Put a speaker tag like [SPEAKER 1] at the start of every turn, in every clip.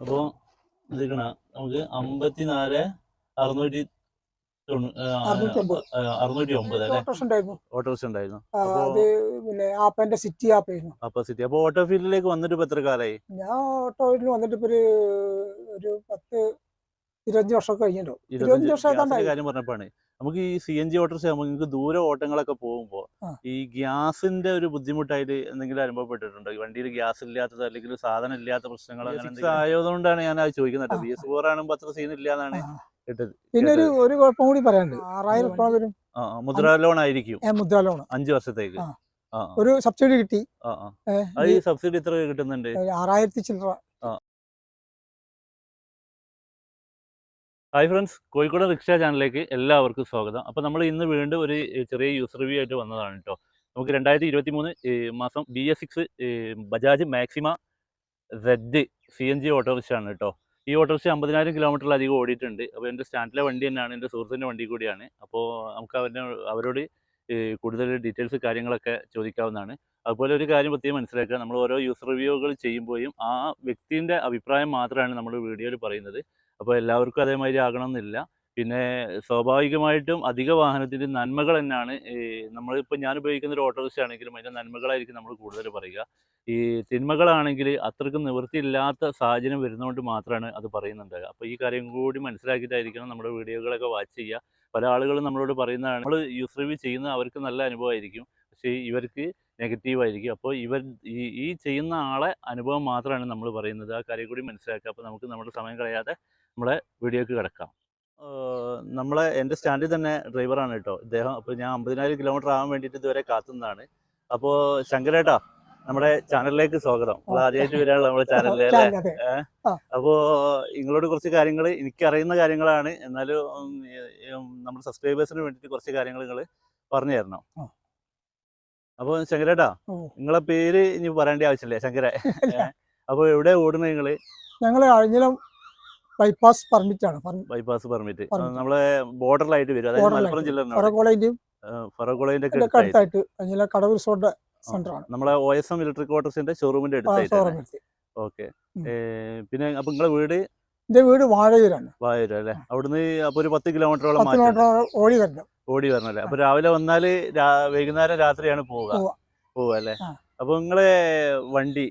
[SPEAKER 1] അപ്പോൾ ഇതിക്കണ നമുക്ക് അമ്പത്തിനാല് അറുന്നൂറ്റി അറുന്നൂറ്റി ഒമ്പത്
[SPEAKER 2] ഓട്ടോറിക്ഷ ഉണ്ടായിരുന്നു പിന്നെ ആപ്പന്റെ സിറ്റി ആപ്പായിരുന്നു.
[SPEAKER 1] അപ്പൊ സിറ്റി. അപ്പൊ ഓട്ടോ ഫീൽഡിലേക്ക് വന്നിട്ട് ഇപ്പൊ എത്ര കാലായി?
[SPEAKER 2] ഞാൻ വന്നിട്ട് ഇപ്പൊ ഒരു ഒരു പത്ത് ഇരുപത്തഞ്ച് വർഷമൊക്കെ കഴിഞ്ഞിട്ടുണ്ടോ ഇരുപത്തഞ്ച് വർഷം
[SPEAKER 1] കാര്യം പറഞ്ഞപ്പോഴാണ്. നമുക്ക് ഈ സി എൻ ജി ഓട്ടോറിക്ഷ നിങ്ങൾക്ക് ദൂര ഓട്ടങ്ങളൊക്കെ പോകുമ്പോൾ ഈ ഗ്യാസിന്റെ ഒരു ബുദ്ധിമുട്ടായിട്ട് എന്തെങ്കിലും അനുഭവപ്പെട്ടിട്ടുണ്ടോ? ഈ വണ്ടിയിൽ ഗ്യാസ് ഇല്ലാത്തത് അല്ലെങ്കിൽ സാധനം ഇല്ലാത്ത പ്രശ്നങ്ങൾ അങ്ങനെ ആയതുകൊണ്ടാണ് ഞാൻ അത് ചോദിക്കുന്നത് ബി എസ് ഫോർ അത്ര സീൻ ഇല്ലാന്നാണ്
[SPEAKER 2] എന്നാണ്
[SPEAKER 1] കേട്ടത്.
[SPEAKER 2] പിന്നെ ഒരു ഒരു കുഴപ്പം കൂടി പറയാനുണ്ട്. ആറായിരം രൂപ വരും.
[SPEAKER 1] മുദ്ര ലോൺ ആയിരിക്കും.
[SPEAKER 2] മുദ്ര ലോൺ
[SPEAKER 1] അഞ്ച് വർഷത്തേക്ക്.
[SPEAKER 2] ഒരു സബ്സിഡി കിട്ടി.
[SPEAKER 1] സബ്സിഡി എത്ര കിട്ടുന്നുണ്ട്?
[SPEAKER 2] ആറായിരത്തി ചില്ലറ.
[SPEAKER 1] ഹായ് ഫ്രണ്ട്സ് കോഴിക്കോട് റിക്ഷ ചാനലിലേക്ക് എല്ലാവർക്കും സ്വാഗതം. അപ്പോൾ നമ്മൾ ഇന്ന് വീണ്ടും ഒരു ചെറിയ യൂസർ റിവ്യൂ ആയിട്ട് വന്നതാണ് കേട്ടോ നമുക്ക് രണ്ടായിരത്തി ഇരുപത്തി മൂന്ന് മാസം B S six Bajaj Maxima Z C N G autorickshaw ആണ് കേട്ടോ ഈ ഓട്ടോറിക്ഷ അമ്പതിനായിരം കിലോമീറ്ററിലധികം ഓടിയിട്ടുണ്ട്. അപ്പോൾ എന്റെ സ്റ്റാൻഡിലെ വണ്ടി തന്നെയാണ് എന്റെ സുഹൃത്തിന്റെ വണ്ടി കൂടിയാണ്. അപ്പോൾ നമുക്ക് അവരുടെ അവരോട് കൂടുതൽ ഡീറ്റെയിൽസ് കാര്യങ്ങളൊക്കെ ചോദിക്കാവുന്നതാണ്. അതുപോലെ ഒരു കാര്യം പ്രത്യേകം മനസ്സിലാക്കുക. നമ്മൾ ഓരോ യൂസർ റിവ്യൂകൾ ചെയ്യുമ്പോഴും ആ വ്യക്തിന്റെ അഭിപ്രായം മാത്രമാണ് നമ്മൾ വീഡിയോയിൽ പറയുന്നത്. അപ്പോൾ എല്ലാവർക്കും അതേമാതിരി ആകണം എന്നില്ല പിന്നെ സ്വാഭാവികമായിട്ടും അധിക വാഹനത്തിന്റെ നന്മകൾ തന്നെയാണ് നമ്മളിപ്പോൾ ഞാൻ ഉപയോഗിക്കുന്ന ഒരു ഓട്ടോറിക്ഷ ആണെങ്കിലും അതിന്റെ നന്മകളായിരിക്കും നമ്മൾ കൂടുതൽ പറയുക. ഈ തിന്മകളാണെങ്കിൽ അത്രയ്ക്ക് നിവൃത്തിയില്ലാത്ത സാഹചര്യം വരുന്നതുകൊണ്ട് മാത്രമാണ് അത് പറയുന്നുണ്ട്. അപ്പോൾ ഈ കാര്യം കൂടി മനസ്സിലാക്കിയിട്ടായിരിക്കണം നമ്മുടെ വീഡിയോകളൊക്കെ വാച്ച് ചെയ്യുക. പല ആളുകളും നമ്മളോട് പറയുന്നതാണ് നമ്മൾ യൂസ് റിവ്യൂ ചെയ്യുന്ന അവർക്ക് നല്ല അനുഭവമായിരിക്കും പക്ഷേ ഇവർക്ക് നെഗറ്റീവ് ആയിരിക്കും അപ്പോൾ ഇവർ ഈ ഈ ചെയ്യുന്ന ആളെ അനുഭവം മാത്രമാണ് നമ്മൾ പറയുന്നത്. ആ കാര്യം കൂടി മനസ്സിലാക്കുക. അപ്പോൾ നമുക്ക് നമ്മുടെ സമയം കളയാതെ നമ്മളെ വീഡിയോക്ക് കിടക്കാം. നമ്മളെ എന്റെ സ്റ്റാൻഡിൽ തന്നെ ഡ്രൈവറാണ് കേട്ടോ. ഇദ്ദേഹം അപ്പോൾ ഞാൻ അമ്പതിനായിരം കിലോമീറ്റർ ആവാൻ വേണ്ടിയിട്ട് ഇതുവരെ കാത്തുന്നതാണ് അപ്പോൾ ശങ്കരേട്ടാ നമ്മുടെ ചാനലിലേക്ക് സ്വാഗതം. നമ്മൾ ആദ്യമായിട്ട് വരാനുള്ള നമ്മുടെ ചാനലിലെ അല്ലേ?
[SPEAKER 2] അതെ.
[SPEAKER 1] അപ്പോൾ നിങ്ങളോട് കുറച്ച് കാര്യങ്ങൾ എനിക്കറിയുന്ന കാര്യങ്ങളാണ്. എന്നാലും നമ്മുടെ സബ്സ്ക്രൈബേഴ്സിന് വേണ്ടിയിട്ട് കുറച്ച് കാര്യങ്ങൾ നിങ്ങൾ പറഞ്ഞു തരണം. അപ്പോൾ ശങ്കരേട്ടാ. നിങ്ങളെ പേര് ഇനി പറയേണ്ട ആവശ്യമില്ലേ ശങ്കര അപ്പോൾ എവിടെ ഓടുന്നത് നിങ്ങൾ
[SPEAKER 2] ഞങ്ങൾ അഴിഞ്ഞലം ബൈപ്പാസ് പെർമിറ്റ് ആണ്.
[SPEAKER 1] ബൈപ്പാസ് പെർമിറ്റ് നമ്മളെ ബോർഡറിലായിട്ട് വരും. അതായത് മലപ്പുറം. ജില്ല അടുത്തായിട്ട്.
[SPEAKER 2] കടവ് റിസോർട്ട് സെന്റർ ആണ്.
[SPEAKER 1] നമ്മളെ ഒ എസ് എം ഇലക്ട്രിക് ഓട്ടോസിന്റെ ഷോറൂമിന്റെ അടുത്തായിട്ട് ഓക്കെ പിന്നെ അപ്പൊ നിങ്ങളെ വീട്?
[SPEAKER 2] എന്റെ വീട് വാഴയൂരാണ്.
[SPEAKER 1] വാഴയൂർ അല്ലെ? അവിടുന്ന് അപ്പൊ ഒരു പത്ത് കിലോമീറ്ററോളം
[SPEAKER 2] ഓടി വരണം.
[SPEAKER 1] ഓടി വരണം അല്ലെ? അപ്പൊ രാവിലെ വന്നാൽ വൈകുന്നേരം രാത്രിയാണ് പോവുക.
[SPEAKER 2] പോവുക.
[SPEAKER 1] പോവുക അല്ലേ? അപ്പൊ നിങ്ങളെ വണ്ടി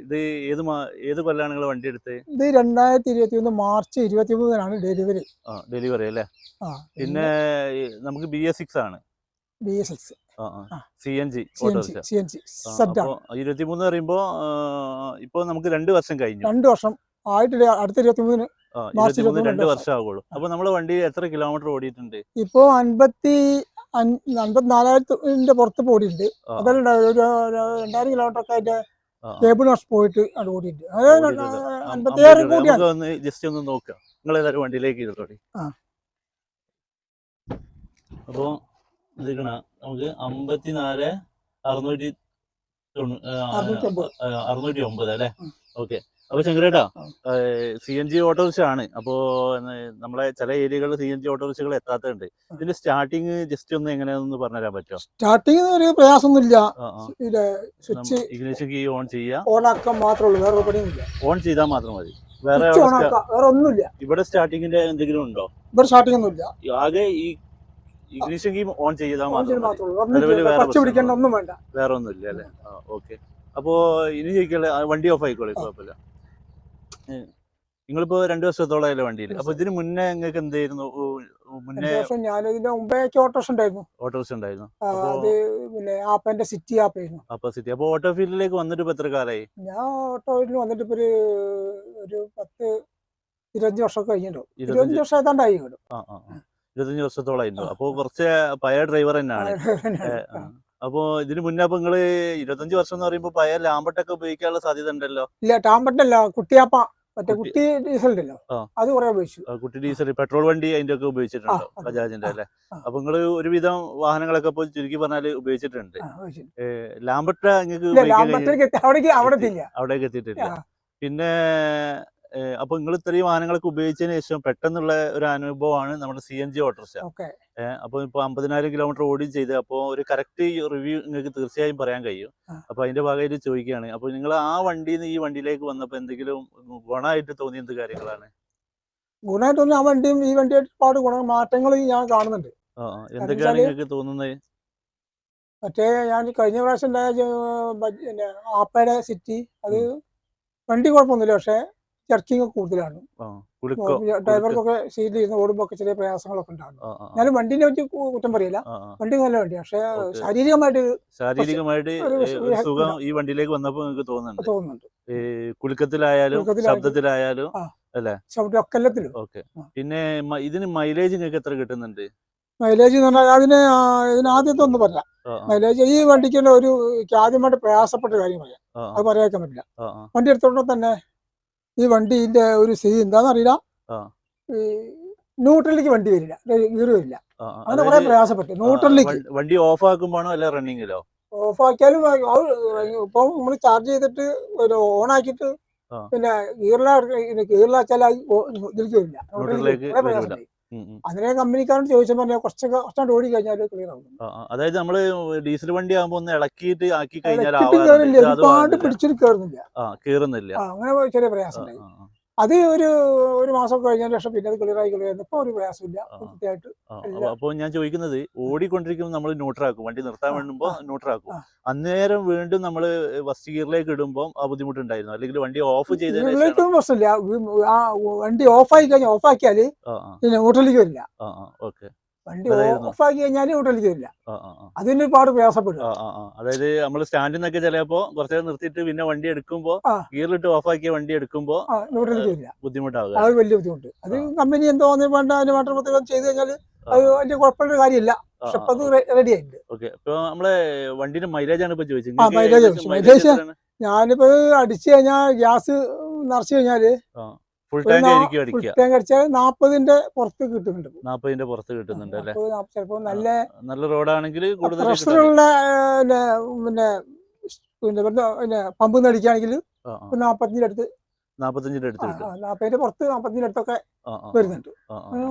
[SPEAKER 1] ഇത് ഏത് ഏത് കൊല്ലാണ് നിങ്ങൾ വണ്ടി എടുത്തത്?
[SPEAKER 2] ഇത് രണ്ടായിരത്തി ഇരുപത്തി ഒന്ന് മാർച്ച് ഇരുപത്തി മൂന്നിനാണ് ഡെലിവറി.
[SPEAKER 1] ആ ഡെലിവറി അല്ലേ? പിന്നെ നമുക്ക് ബി എസ് സിക്സ് ആണ്.
[SPEAKER 2] B S six.
[SPEAKER 1] C N G ഇരുപത്തിമൂന്ന് പറയുമ്പോ ഇപ്പൊ നമുക്ക് രണ്ട് വർഷം കഴിഞ്ഞു.
[SPEAKER 2] രണ്ട് വർഷം. ആയിട്ട് അടുത്ത ഇരുപത്തി മൂന്നിന്
[SPEAKER 1] ആ, ഇരുപത്തിമൂന്ന് രണ്ട് വർഷം. ആകുള്ളൂ അപ്പൊ നമ്മളെ വണ്ടി എത്ര കിലോമീറ്റർ ഓടിയിട്ടുണ്ട്?
[SPEAKER 2] ഇപ്പോ അൻപത്തി അൻ- അൻപത്തിനാലായിരത്തിന്റെ പുറത്ത് പോയിട്ടുണ്ട്. അതല്ല ഒരു രണ്ടായിരം കിലോമീറ്റർ ഒക്കെ കേബിൾ ഹൗസ് പോയിട്ട് അത് ഓടിയിട്ടുണ്ട്. കൂടിയാണ്.
[SPEAKER 1] ഒന്ന് ജസ്റ്റ് ഒന്ന് നോക്കാം. നിങ്ങൾ ഏതായാലും വണ്ടിയിലേക്ക് ഇരുത്തോടി
[SPEAKER 2] ആ.
[SPEAKER 1] അപ്പോ ഇതിക്കണ നമുക്ക് അമ്പത്തിനാല് അറുന്നൂറ്റി അറുന്നൂറ്റി ഒമ്പത് അല്ലേ? ഓക്കെ. അപ്പൊ ശങ്കരേട്ടാ സി എൻ ജി ഓട്ടോറിക്ഷ ആണ്. അപ്പോ നമ്മളെ ചില ഏരിയകളിൽ സി എൻ ജി ഓട്ടോറിക്ഷകൾ എത്താത്തുണ്ട് ഇതിന്റെ സ്റ്റാർട്ടിങ് ജസ്റ്റ് ഒന്ന് എങ്ങനെയാണെന്ന് പറഞ്ഞുതരാൻ പറ്റുമോ?
[SPEAKER 2] സ്റ്റാർട്ടിങ് ഒരു പ്രയാസമൊന്നുമില്ല. സ്വിച്ച്
[SPEAKER 1] ഇഗ്നിഷൻ കീ ഓൺ ചെയ്യാം
[SPEAKER 2] ഓൺ ആക്കാൻ മാത്രമേ ഉള്ളൂ വേറെ പണിയൊന്നുമില്ല.
[SPEAKER 1] ഓൺ ചെയ്താൽ മാത്രം മതി. വേറെ
[SPEAKER 2] വേറെ ഒന്നുമില്ല.
[SPEAKER 1] ഇവിടെ സ്റ്റാർട്ടിങ്ങിന്റെ എന്തെങ്കിലും ഉണ്ടോ?
[SPEAKER 2] ഇവിടെ സ്റ്റാർട്ടിംഗ് ഒന്നുമില്ല.
[SPEAKER 1] ആകെ ഈ ഇഗ്നിഷൻ കീ ഓൺ ചെയ്താൽ മാത്രം
[SPEAKER 2] ഒന്നും
[SPEAKER 1] വേറെ
[SPEAKER 2] വേണ്ട.
[SPEAKER 1] ഒന്നുമില്ല അല്ലേ? ഓക്കെ. അപ്പോ ഇനി ചോദിക്കല്ലേ വണ്ടി ഓഫ് ആയിക്കോളെ കുഴപ്പമില്ല. നിങ്ങളിപ്പോ രണ്ടു വർഷത്തോളമല്ലേ വണ്ടിയിൽ? അപ്പൊ ഇതിന് മുന്നേ നിങ്ങൾക്ക് എന്തായിരുന്നു? മുന്നേ
[SPEAKER 2] ഞാൻ ഇതിന്റെ മുമ്പേ ഓട്ടോസ് ഉണ്ടായിരുന്നു.
[SPEAKER 1] ഓട്ടോസ് ഉണ്ടായിരുന്നു.
[SPEAKER 2] അത് പിന്നെ ആപ്പന്റെ സിറ്റി
[SPEAKER 1] അപ്പൊ സിറ്റി. അപ്പൊ ഓട്ടോ ഫീൽഡിലേക്ക് വന്നിട്ട് ഇപ്പൊ എത്ര കാലമായി
[SPEAKER 2] ഞാൻ ഓട്ടോയിൽ വന്നിട്ട് ഇപ്പൊ ഒരു ഒരു പത്ത് ഇരുപത്തഞ്ച് വർഷമൊക്കെ കഴിഞ്ഞിട്ടുണ്ടാവും
[SPEAKER 1] ഇരുപത്തഞ്ച്
[SPEAKER 2] ഇരുപത്തഞ്ച് വർഷം ഏതാണ്ടായി കിട്ടും
[SPEAKER 1] ആ ആ ആ. ഇരുപത്തഞ്ച് വർഷത്തോളമായിരുന്നു
[SPEAKER 2] ആ,
[SPEAKER 1] അപ്പൊ കുറച്ച് പഴയ ഡ്രൈവർ തന്നെയാണ്. ഏ, ഇതിനു മുന്നേ അപ്പൊ നിങ്ങൾ ഇരുപത്തഞ്ച് വർഷം എന്ന് പറയുമ്പോ പഴയ ലാമ്പട്ടൊക്കെ ഉപയോഗിക്കാനുള്ള സാധ്യത ഉണ്ടല്ലോ?
[SPEAKER 2] ഇല്ല ടാമ്പട്ടല്ല കുട്ടിയാപ്പ മറ്റേ
[SPEAKER 1] കുട്ടി-
[SPEAKER 2] ഡീസൽ ഉണ്ടല്ലോ
[SPEAKER 1] ആ.
[SPEAKER 2] അത് കുറെ ഉപയോഗിച്ചു.
[SPEAKER 1] കുട്ടി ഡീസൽ പെട്രോൾ വണ്ടി അതിന്റെ ഒക്കെ ഉപയോഗിച്ചിട്ടുണ്ടോ?
[SPEAKER 2] ആ, ആ,
[SPEAKER 1] ബജാജിന്റെ അല്ലെ?
[SPEAKER 2] ആ.
[SPEAKER 1] അപ്പൊ നിങ്ങൾ ഒരുവിധം വാഹനങ്ങളൊക്കെ ഇപ്പൊ ചുരുക്കി പറഞ്ഞാൽ ഉപയോഗിച്ചിട്ടുണ്ട്.
[SPEAKER 2] ആ, ഉപയോഗിച്ചു.
[SPEAKER 1] ലാമ്പട്ട നിങ്ങൾക്ക്
[SPEAKER 2] ഇല്ല
[SPEAKER 1] ഉപയോഗിക്കാൻ
[SPEAKER 2] എത്തി- അവിടേക്ക് അവിടെ
[SPEAKER 1] അവിടേക്ക് എത്തിയിട്ടില്ല.
[SPEAKER 2] ആ.
[SPEAKER 1] പിന്നെ അപ്പൊ നിങ്ങൾ ഇത്രയും വാഹനങ്ങളൊക്കെ ഉപയോഗിച്ചതിന് ശേഷം പെട്ടെന്നുള്ള ഒരു അനുഭവമാണ് നമ്മുടെ സി എൻ ജി ഓട്ടോറിക്ഷ. അപ്പൊ ഇപ്പൊ അമ്പതിനായിരം കിലോമീറ്റർ ഓടിയും ചെയ്ത് അപ്പോൾ ഒരു കറക്റ്റ് റിവ്യൂ നിങ്ങൾക്ക് തീർച്ചയായും പറയാൻ കഴിയും. അപ്പൊ അതിന്റെ ഭാഗമായിട്ട് ചോദിക്കുകയാണ് അപ്പൊ നിങ്ങൾ ആ വണ്ടിയിൽ നിന്ന് ഈ വണ്ടിയിലേക്ക് വന്നപ്പോൾ എന്തെങ്കിലും ഗുണമായിട്ട് തോന്നിയ എന്ത് കാര്യങ്ങളാണ്?
[SPEAKER 2] ഗുണമായിട്ട് ആ വണ്ടിയും ഈ വണ്ടിയായിട്ട് ഒരുപാട് ഗുണ മാറ്റങ്ങൾ ഞാൻ കാണുന്നുണ്ട്.
[SPEAKER 1] എന്തൊക്കെയാണ് നിങ്ങൾക്ക് തോന്നുന്നത്?
[SPEAKER 2] മറ്റേ ഞാൻ കഴിഞ്ഞ പ്രാവശ്യം ഉണ്ടായ ആപ്പയുടെ സിറ്റി അത് വണ്ടി കുഴപ്പമൊന്നുമില്ല പക്ഷേ ജർക്കിങ് കൂടുതലാണ്. ഡ്രൈവർക്കൊക്കെ സീറ്റിൽ ഇരുന്ന് ഓടുമ്പോ ഒക്കെ ചെറിയ പ്രയാസങ്ങളൊക്കെ ഉണ്ടാകും.
[SPEAKER 1] ഞാൻ വണ്ടിനെ ആ.
[SPEAKER 2] എന്നാലും വണ്ടീനെ പറ്റി കുറ്റം പറയില്ല. വണ്ടി നല്ല വണ്ടി പക്ഷെ ശാരീരികമായിട്ട്
[SPEAKER 1] ശാരീരികമായിട്ട് സുഖം ഈ വണ്ടിയിലേക്ക് വന്നപ്പോൾ നിങ്ങൾക്ക് തോന്നുന്നുണ്ട്? കുലുക്കത്തിലായാലും ശബ്ദത്തിലായാലും ഓക്കെ.
[SPEAKER 2] ആ.
[SPEAKER 1] പിന്നെ ഇതിന് മൈലേജ് നിങ്ങൾക്ക് എത്ര കിട്ടുന്നുണ്ട്?
[SPEAKER 2] മൈലേജ് എന്ന് പറഞ്ഞാൽ അതിന് ഇതിനാദ്യത്തെ ഒന്നും പറയാം മൈലേജ് ഈ വണ്ടിക്ക് ഒരു ആദ്യമായിട്ട് പ്രയാസപ്പെട്ട കാര്യം പറയാം. അത് പറയാൻ പറ്റില്ല. വണ്ടി എടുത്തോണ്ട് തന്നെ ഈ വണ്ടിന്റെ ഒരു സ്ഥിതി എന്താന്ന്
[SPEAKER 1] അറിയില്ല
[SPEAKER 2] ഈ ന്യൂട്രലിലേക്ക് വണ്ടി വരില്ല. ഗീറ് വരില്ല. അങ്ങനെ കുറെ പ്രയാസപ്പെട്ടു ന്യൂട്രലിലേക്ക്.
[SPEAKER 1] വണ്ടി- ഓഫ് ആക്കുമ്പോഴാണോ അല്ല റണ്ണിങ്ങിലോ?
[SPEAKER 2] ഓഫ് ആക്കിയാലും ഇപ്പൊ നമ്മൾ ചാർജ് ചെയ്തിട്ട് ഒരു ഓൺ ആക്കിയിട്ട്. പിന്നെ ഗീറിലാ ഗീറിലാച്ചാൽ ഇതിലേക്ക് വരില്ല.
[SPEAKER 1] ന്യൂട്രലിലേക്ക്
[SPEAKER 2] അതിനെ കമ്പനിക്കാരോട് ചോദിച്ചപ്പോൾ പറഞ്ഞാൽ കുറച്ചൊക്കെ കുറച്ചാണ്ട് ഓടി കഴിഞ്ഞാൽ ക്ലിയർ ആവും.
[SPEAKER 1] അതായത് നമ്മൾ ഡീസൽ വണ്ടി ആകുമ്പോ ഒന്ന് ഇളക്കിയിട്ട് ആക്കി കഴിഞ്ഞാൽ
[SPEAKER 2] ഒരുപാട്. പിടിച്ചിട്ട് കയറുന്നില്ല
[SPEAKER 1] കീറുന്നില്ല.
[SPEAKER 2] അങ്ങനെ ചെറിയ പ്രയാസം ഉണ്ടായി. അത് ഒരു ഒരു മാസം കഴിഞ്ഞ ശേഷം പിന്നെ അത് ക്ലിയർ ആയി ക്ലിയർ ഇപ്പൊ ഒരു പ്രയാസമില്ല. കൃത്യമായിട്ട്
[SPEAKER 1] ആ, അപ്പൊ- അപ്പൊ ഞാൻ ചോദിക്കുന്നത് ഓടിക്കൊണ്ടിരിക്കുമ്പോൾ നമ്മൾ ന്യൂട്രാക്കും വണ്ടി നിർത്താൻ വേണ്ടുമ്പോ ന്യൂട്രാക്കും. അന്നേരം വീണ്ടും നമ്മൾ ഫസ്റ്റ് ഗിയറിലേക്ക് ഇടുമ്പോൾ ആ ബുദ്ധിമുട്ടുണ്ടായിരുന്നു. അല്ലെങ്കിൽ വണ്ടി ഓഫ്
[SPEAKER 2] ചെയ്ത് പ്രശ്നമില്ല. വണ്ടി ഓഫ് ആയി കഴിഞ്ഞാൽ ഓഫ് ആക്കിയാൽ
[SPEAKER 1] ആ ആ.
[SPEAKER 2] പിന്നെ ന്യൂട്രലിലേക്ക് വരില്ല.
[SPEAKER 1] ഓക്കെ.
[SPEAKER 2] വണ്ടി
[SPEAKER 1] അതായിരുന്നു.
[SPEAKER 2] ഓഫ് ആക്കി കഴിഞ്ഞാൽ
[SPEAKER 1] ആ ആ
[SPEAKER 2] അതിന് ഒരുപാട് പ്രയാസപ്പെടും
[SPEAKER 1] അതായത് നമ്മൾ സ്റ്റാൻഡിൽ നിന്നൊക്കെ ചിലപ്പോ കുറച്ച് നിർത്തിയിട്ട് പിന്നെ വണ്ടി എടുക്കുമ്പോ. ഗിയറിലിട്ട് ഓഫ് ആക്കിയ വണ്ടി എടുക്കുമ്പോ
[SPEAKER 2] ന്യൂട്രലിലേക്ക് വരില്ല അത് വലിയ ബുദ്ധിമുട്ട്. അത് കമ്പനി എന്തോ വേണ്ട അതിന് മാറ്റം പ്രത്യേകം ചെയ്ത് കഴിഞ്ഞാൽ അത് വലിയ കുഴപ്പമുള്ള കാര്യമില്ല. പക്ഷെ അത് റെഡി ആയിട്ടുണ്ട്.
[SPEAKER 1] ഓക്കെ. ഇപ്പൊ നമ്മളെ വണ്ടിന്റെ മൈലേജ് ആണ് ഇപ്പൊ ചോദിച്ചത്. എത്രയാണ്?
[SPEAKER 2] ഞാനിപ്പോ അടിച്ചു കഴിഞ്ഞാൽ ഗ്യാസ് നിറച്ചു കഴിഞ്ഞാൽ
[SPEAKER 1] ഫുൾ ടാങ്ക് ആയിരിക്കും അടിക്കുക.
[SPEAKER 2] ടാങ്ക് അടിച്ചാൽ നാപ്പതിന്റെ പുറത്ത് കിട്ടുന്നുണ്ട്.
[SPEAKER 1] നാപ്പതിന്റെ പുറത്ത് കിട്ടുന്നുണ്ട് അല്ലെ?
[SPEAKER 2] ചിലപ്പോ നല്ല
[SPEAKER 1] നല്ല റോഡാണെങ്കിൽ കൂടുതൽ.
[SPEAKER 2] പ്രഷറുള്ള പിന്നെ പിന്നെ പിന്നെ പമ്പ് നടിക്കുകയാണെങ്കിൽ നാപ്പത്തഞ്ചിന്റെ അടുത്ത്
[SPEAKER 1] നാപ്പത്തഞ്ചിന്റെ അടുത്ത്
[SPEAKER 2] നാപ്പതിന്റെ പുറത്ത് നാപ്പത്തഞ്ചിന്റെ അടുത്തൊക്കെ വരുന്നുണ്ട്.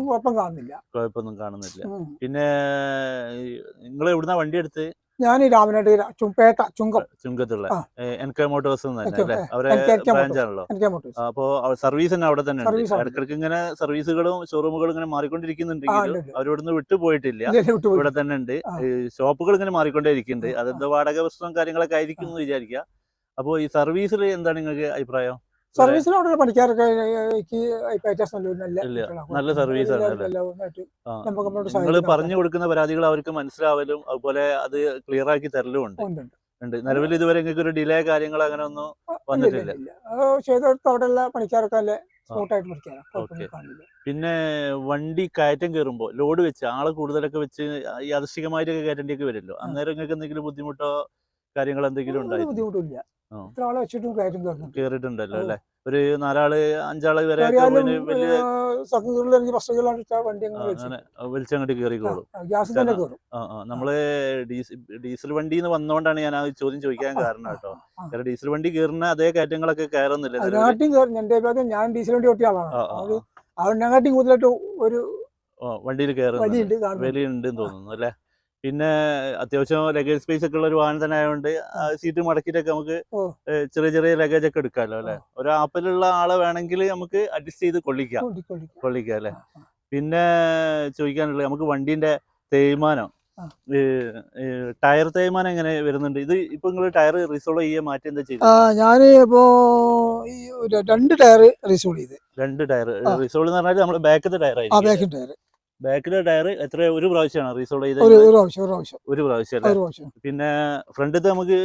[SPEAKER 2] കുഴപ്പം കാണുന്നില്ല.
[SPEAKER 1] കുഴപ്പമൊന്നും കാണുന്നില്ല. പിന്നെ നിങ്ങൾ എവിടുന്ന വണ്ടി എടുത്ത്
[SPEAKER 2] ഞാൻ ഈ രാമനാട്ട് ചുംപേട്ട ചുങ്കം.
[SPEAKER 1] ചുങ്കത്തുള്ള. എൻ കെ മോട്ടോഴ്സ് തന്നെ
[SPEAKER 2] NK,
[SPEAKER 1] അല്ലേ?
[SPEAKER 2] ഏ,
[SPEAKER 1] അവരെ
[SPEAKER 2] NK Motors.
[SPEAKER 1] ബ്രാഞ്ച് ആണല്ലോ.
[SPEAKER 2] എനിക്ക് മോട്ടോഴ്സ്
[SPEAKER 1] അപ്പോ സർവീസ് തന്നെ അവിടെ തന്നെ. ഇടയ്ക്കിടയ്ക്ക് ഇങ്ങനെ സർവീസുകളും ഷോറൂമുകളും ഇങ്ങനെ മാറിക്കൊണ്ടിരിക്കുന്നുണ്ടെങ്കിലും
[SPEAKER 2] വിട്ടുപോയിട്ടില്ല
[SPEAKER 1] അവരിവിടുന്ന് വിട്ടു പോയിട്ടില്ല.
[SPEAKER 2] ഇതിലെ വിട്ടുപോയി
[SPEAKER 1] ഇവിടെ തന്നെ ഉണ്ട് ഷോപ്പുകൾ ഇങ്ങനെ മാറിക്കൊണ്ടേ ഇരിക്കുന്നുണ്ട് അതെന്തോ വാടക പ്രശ്നം കാര്യങ്ങളൊക്കെ ആയിരിക്കും എന്ന് വിചാരിക്കുക. അപ്പോൾ ഈ സർവീസിൽ എന്താണ് നിങ്ങൾക്ക് അഭിപ്രായം?
[SPEAKER 2] പണിക്കാരൊക്കെ എനിക്ക് വ്യത്യാസം നല്ല സർവീസ്
[SPEAKER 1] നിങ്ങൾ പറഞ്ഞു കൊടുക്കുന്ന പരാതികൾ അവർക്ക് മനസ്സിലാവലും അതുപോലെ അത് ക്ലിയർ ആക്കി തരലും ഉണ്ട്.
[SPEAKER 2] ഉണ്ട്,
[SPEAKER 1] നിലവിൽ ഇതുവരെ നിങ്ങൾക്ക് ഒരു ഡിലേ കാര്യങ്ങൾ അങ്ങനെ ഒന്നും വന്നിട്ടില്ല.
[SPEAKER 2] ചെയ്തെടുത്ത് അവിടെയുള്ള പണിക്കാരൊക്കെ അല്ലേ
[SPEAKER 1] പിന്നെ വണ്ടി കയറ്റം കയറുമ്പോൾ ലോഡ് വെച്ച് ആൾ കൂടുതലൊക്കെ വെച്ച് യാദൃശികമായിട്ടൊക്കെ കയറ്റേണ്ടിയൊക്കെ വരുമല്ലോ. അന്നേരം നിങ്ങൾക്ക് എന്തെങ്കിലും ബുദ്ധിമുട്ടോ കാര്യങ്ങൾ എന്തെങ്കിലും ഉണ്ടായി
[SPEAKER 2] ബുദ്ധിമുട്ടില്ല. ഇത്ര ആളെ വെച്ചിട്ടും കയറുന്നുണ്ട്
[SPEAKER 1] കേറിയിട്ടുണ്ടല്ലോ. അല്ലെ? ഒരു നാലാൾ അഞ്ചാൾ വരെ വലിയ
[SPEAKER 2] എനിക്ക് വണ്ടി അങ്ങനെ
[SPEAKER 1] വലിച്ചങ്ങോട്ട് കയറിക്കോളും
[SPEAKER 2] തന്നെ കയറും
[SPEAKER 1] നമ്മൾ ഡീസൽ വണ്ടി എന്ന് വന്നുകൊണ്ടാണ് ഞാൻ ആ ചോദ്യം ചോദിക്കാൻ കാരണം കേട്ടോ. കാരണം ഡീസൽ വണ്ടി കയറുന്ന അതേ കയറ്റങ്ങളൊക്കെ കയറുന്നില്ല
[SPEAKER 2] അഭിപ്രായത്തിൽ ഞാൻ ഡീസൽ വണ്ടി ഒട്ടിയ ആളാണ്. അതിനെക്കാട്ടിയും കൂടുതലായിട്ട് ഒരു
[SPEAKER 1] വണ്ടിയിൽ കയറുന്നുണ്ട്
[SPEAKER 2] വലിയുണ്ട്
[SPEAKER 1] തോന്നുന്നു അല്ലെ? പിന്നെ അത്യാവശ്യം ലഗേജ് സ്പേസ് ഒക്കെ ഉള്ള ഒരു വാഹനം തന്നെ ആയതുകൊണ്ട് സീറ്റ് മടക്കിയിട്ടൊക്കെ നമുക്ക് ചെറിയ ചെറിയ ലഗേജ് ഒക്കെ എടുക്കാമല്ലോ അല്ലെ? ഒരു ആപ്പിലുള്ള ആളെ വേണമെങ്കിൽ നമുക്ക് അഡ്ജസ്റ്റ് ചെയ്ത് കൊള്ളിക്കാം. കൊള്ളിക്കാം. അല്ലെ. പിന്നെ ചോദിക്കാനുള്ളത് നമുക്ക് വണ്ടീന്റെ തേയ്മാനം ടയർ തേയ്മാനം എങ്ങനെ വരുന്നുണ്ട്? ഇത് ഇപ്പൊ നിങ്ങൾ ടയർ റീസോൾവ് ചെയ്യാൻ മാറ്റി എന്താ ചെയ്യുക
[SPEAKER 2] ഞാൻ ഇപ്പോ രണ്ട് ടയർ റീസോൾവ് ചെയ്ത്.
[SPEAKER 1] രണ്ട് ടയർ റീസോൾവ് എന്ന് പറഞ്ഞാൽ നമ്മുടെ ബാക്കത്തെ ടയർ ആയിരിക്കും
[SPEAKER 2] ടയർ
[SPEAKER 1] ബാക്കിലെ ടയർ എത്ര ഒരു പ്രാവശ്യമാണ്
[SPEAKER 2] റീസോൾഡ്
[SPEAKER 1] ചെയ്ത്
[SPEAKER 2] ഒരു പ്രാവശ്യം ഒരു പ്രാവശ്യം.
[SPEAKER 1] ഒരു പ്രാവശ്യം അല്ലേ?
[SPEAKER 2] ഒരു പ്രാവശ്യം.
[SPEAKER 1] പിന്നെ ഫ്രണ്ടിത്തെ നമുക്ക്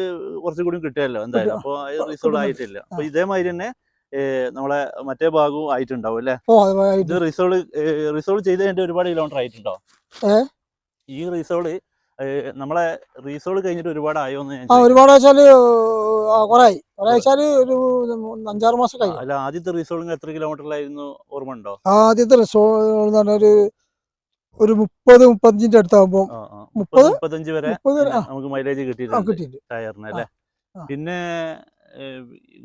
[SPEAKER 1] കുറച്ചും കൂടി കിട്ടിയല്ലോ എന്തായാലും.
[SPEAKER 2] അപ്പൊ
[SPEAKER 1] അപ്പോൾ
[SPEAKER 2] ആ,
[SPEAKER 1] ആയിട്ടില്ല. അപ്പൊ. ഇതേമാതിരി തന്നെ നമ്മളെ മറ്റേ ഭാഗവും ആയിട്ടുണ്ടാവും അല്ലേ? ഇത് റിസോൾവ് റിസോൾവ് ചെയ്ത് കഴിഞ്ഞിട്ട് ഒരുപാട് കിലോമീറ്റർ ആയിട്ടുണ്ടോ? ഈ റിസോൾവ് നമ്മളെ റീസോൾവ് കഴിഞ്ഞിട്ട് ഒരുപാട് ആയോ എന്ന്
[SPEAKER 2] ഒരുപാട് വെച്ചാൽ കൊറായി കൊറേ വെച്ചാൽ ഒരു അഞ്ചാറ് മാസം കഴിഞ്ഞു.
[SPEAKER 1] അല്ല ആദ്യത്തെ റീസോൾവിങ് എത്ര കിലോമീറ്ററിലായിരുന്നു? ഓർമ്മ ഉണ്ടോ?
[SPEAKER 2] ആദ്യത്തെ റിസോൾ എന്ന് പറഞ്ഞാൽ ഒരു ഒരു മുപ്പത് മുപ്പത്തഞ്ചിന്റെ അടുത്താകുമ്പോ. മുപ്പത്?
[SPEAKER 1] മുപ്പത്തഞ്ച് വരെ. നമുക്ക് മൈലേജ് കിട്ടിയിട്ടുണ്ട് ടയറിന് അല്ലേ? പിന്നെ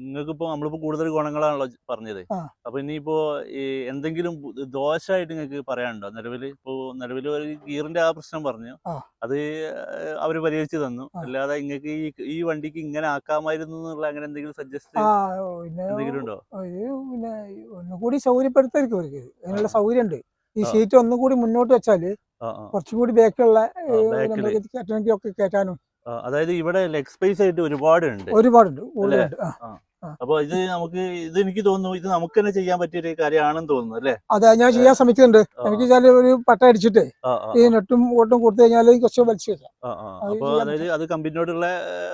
[SPEAKER 1] നിങ്ങൾക്ക് ഇപ്പൊ നമ്മളിപ്പോ കൂടുതൽ ഗുണങ്ങളാണല്ലോ പറഞ്ഞത്. അപ്പൊ ഇനിയിപ്പോ എന്തെങ്കിലും ദോഷമായിട്ട് നിങ്ങൾക്ക് പറയാനുണ്ടോ? നിലവിൽ ഇപ്പോ നിലവിൽ ഒരു ഗിയറിന്റെ ആ പ്രശ്നം പറഞ്ഞു. അത് അവർ പരിഹരിച്ചു തന്നു. അല്ലാതെ നിങ്ങൾക്ക് ഈ ഈ വണ്ടിക്ക് ഇങ്ങനെ ആക്കാമായിരുന്നു എന്നുള്ള അങ്ങനെ എന്തെങ്കിലും സജസ്റ്റ് എന്തെങ്കിലും ഉണ്ടോ?
[SPEAKER 2] പിന്നെ ഒന്നുകൂടി സൗകര്യപ്പെടുത്തായിരിക്കും അവർക്ക്. അതിനുള്ള സൗകര്യം ഉണ്ട് ഈ
[SPEAKER 1] സീറ്റ്
[SPEAKER 2] ഒന്നും കൂടി മുന്നോട്ട് വെച്ചാൽ
[SPEAKER 1] കുറച്ചുകൂടി ആ.
[SPEAKER 2] കുറച്ചും കൂടി ബാക്കിലുള്ള കയറ്റണമെങ്കിൽ ഒക്കെ കയറ്റാനും.
[SPEAKER 1] അതായത് ഇവിടെ ലെഗ് സ്പേസ് ആയിട്ട്
[SPEAKER 2] ഒരുപാടുണ്ട്. ആ
[SPEAKER 1] അപ്പൊ ഇത് നമുക്ക് ഇത് എനിക്ക് തോന്നുന്നു ഇത് നമുക്ക് തന്നെ ചെയ്യാൻ പറ്റിയൊരു കാര്യമാണെന്ന് തോന്നുന്നു അല്ലേ?
[SPEAKER 2] അതെ ഞാൻ ചെയ്യാൻ ശ്രമിക്കുന്നുണ്ട്. എനിക്ക് വെച്ചാൽ ഒരു പട്ട അടിച്ചിട്ട് ഈ നെട്ടും ഓട്ടും കൊടുത്തു കഴിഞ്ഞാൽ കുറച്ച് വലിച്ചു
[SPEAKER 1] അപ്പൊ അതായത് അത് കമ്പനിയോടുള്ള